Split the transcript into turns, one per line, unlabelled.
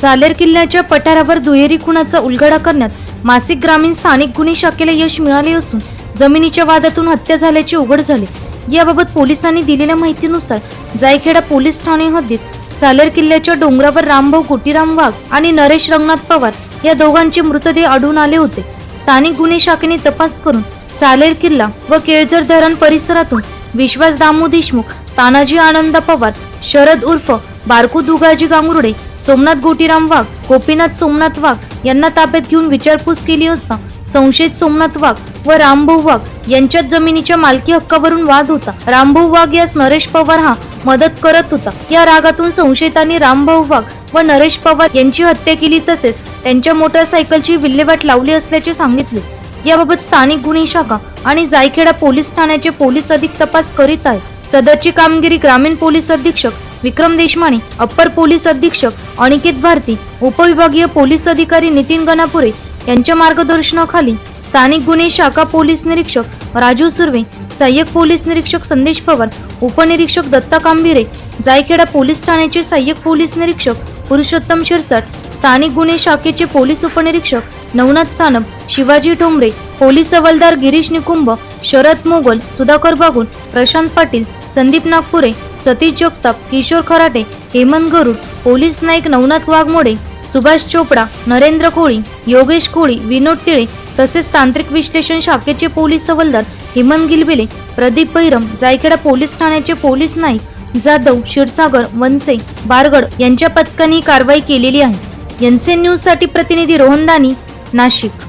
सालेर किल्ल्याच्या पठारावर दुहेरी खुनाचा उलगडा करण्यात मासिक ग्रामीण स्थानिक गुन्हे शाखेला यश मिळाले असून जमिनीच्या वादातून हत्या झाल्याचे उघड झाले. याबाबत पोलिसांनी दिलेल्या माहितीनुसार जायखेडा पोलीस ठाणे हद्दीत सालेर किल्ल्याच्या डोंगरावर रामभाऊ कोटीराम वाघ आणि नरेश रंगनाथ पवार या दोघांचे मृतदेह आढळून आले होते. स्थानिक गुन्हे शाखेने तपास करून सालेर किल्ला व केळझर धरण परिसरातून विश्वास दामू देशमुख तानाजी आनंद पवार शरद उर्फ बारकू दुगाजी गांगुर्डे सोमनाथ गोटीराम वाघ गोपीनाथ सोमनाथ वाघ यांना ताब्यात घेऊन विचारपूस केली असता संशयित सोमनाथ वाघ व रामभाऊ वाघ यांच्यात जमिनीच्या मालकी हक्कावरून वाद होता. रामभाऊ वाघ यास नरेश पवार हा मदत करत होता. या रागातून संशयितांनी रामभाऊ वाघ व नरेश पवार यांची हत्या केली तसेच त्यांच्या मोटरसायकलची विल्हेवाट लावली असल्याचे सांगितले. याबाबत स्थानिक गुन्हे शाखा आणि जायखेडा पोलीस ठाण्याचे पोलीस अधिक तपास करीत आहेत. सदरची कामगिरी ग्रामीण पोलीस अधीक्षक विक्रम देशमाने अप्पर पोलीस अधीक्षक अनिकेत भारती उपविभागीय पोलीस अधिकारी नितीन गणापुरे यांच्या मार्गदर्शनाखाली स्थानिक गुन्हे शाखा पोलीस निरीक्षक राजू सुर्वे सहाय्यक पोलीस निरीक्षक संदेश पवार उपनिरीक्षक दत्ता कांबिरे जायखेडा पोलीस ठाण्याचे सहाय्यक पोलीस निरीक्षक पुरुषोत्तम शिरसाट स्थानिक गुन्हे शाखेचे पोलीस उपनिरीक्षक नवनाथ सानप शिवाजी ठोंबरे पोलीस हवालदार गिरीश निकुंभ शरद मोगल सुधाकर बागुल प्रशांत पाटील संदीप नागपुरे सतीश जगताप किशोर खराटे हेमंत गरुड पोलीस नाईक नवनाथ वाघमोडे सुभाष चोपडा नरेंद्र कोळी योगेश कोळी विनोद टिळे तसेच तांत्रिक विश्लेषण शाखेचे पोलीस सवलदार हेमंत गिलबिले प्रदीप बैरम जायखेडा पोलीस ठाण्याचे पोलीस नाईक जाधव क्षीरसागर वनसे बारगड यांच्या पथकाने कारवाई केलेली आहे. एनसीएन न्यूजसाठी प्रतिनिधी रोहन दानी नाशिक.